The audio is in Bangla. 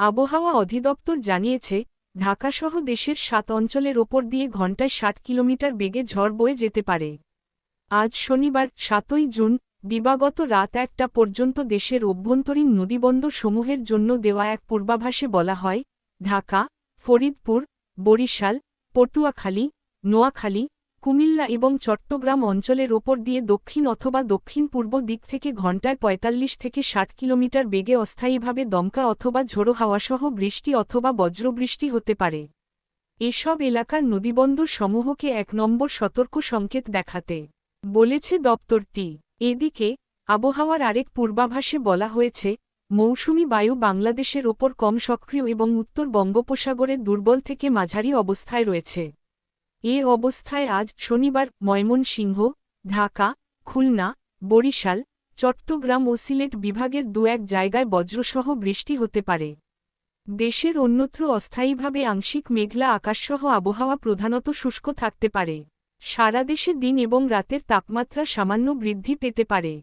আবহাওয়া অধিদপ্তর জানিয়েছে, ঢাকাসহ দেশের সাত অঞ্চলের ওপর দিয়ে ঘণ্টায় ষাট কিলোমিটার বেগে ঝড় বয়ে যেতে পারে। আজ শনিবার, সাতই জুন, দিবাগত রাত একটা পর্যন্ত দেশের অভ্যন্তরীণ নদীবন্দর সমূহের জন্য দেওয়া এক পূর্বাভাসে বলা হয়, ঢাকা, ফরিদপুর, বরিশাল, পটুয়াখালী, নোয়াখালী কুমিল্লা এবং চট্টগ্রাম অঞ্চলের ওপর দিয়ে দক্ষিণ অথবা দক্ষিণ পূর্ব দিক থেকে ঘণ্টায় ৪৫ থেকে ষাট কিলোমিটার বেগে অস্থায়ীভাবে দমকা অথবা ঝোড়ো হাওয়াসহ বৃষ্টি অথবা বজ্রবৃষ্টি হতে পারে। এসব এলাকার নদীবন্দর সমূহকে এক নম্বর সতর্ক সংকেত দেখাতে বলেছে দপ্তরটি। এদিকে, আবহাওয়ার আরেক পূর্বাভাসে বলা হয়েছে, মৌসুমি বায়ু বাংলাদেশের ওপর কম সক্রিয় এবং উত্তর বঙ্গোপসাগরে দুর্বল থেকে মাঝারি অবস্থায় রয়েছে। এ অবস্থায় আজ শনিবার ময়মনসিংহ, ঢাকা, খুলনা, বরিশাল, চট্টগ্রাম ও সিলেট বিভাগের দু এক জায়গায় বজ্রসহ বৃষ্টি হতে পারে। দেশের অন্যত্র অস্থায়ীভাবে আংশিক মেঘলা আকাশসহ আবহাওয়া প্রধানত শুষ্ক থাকতে পারে। সারা দেশে দিন এবং রাতের তাপমাত্রা সামান্য বৃদ্ধি পেতে পারে।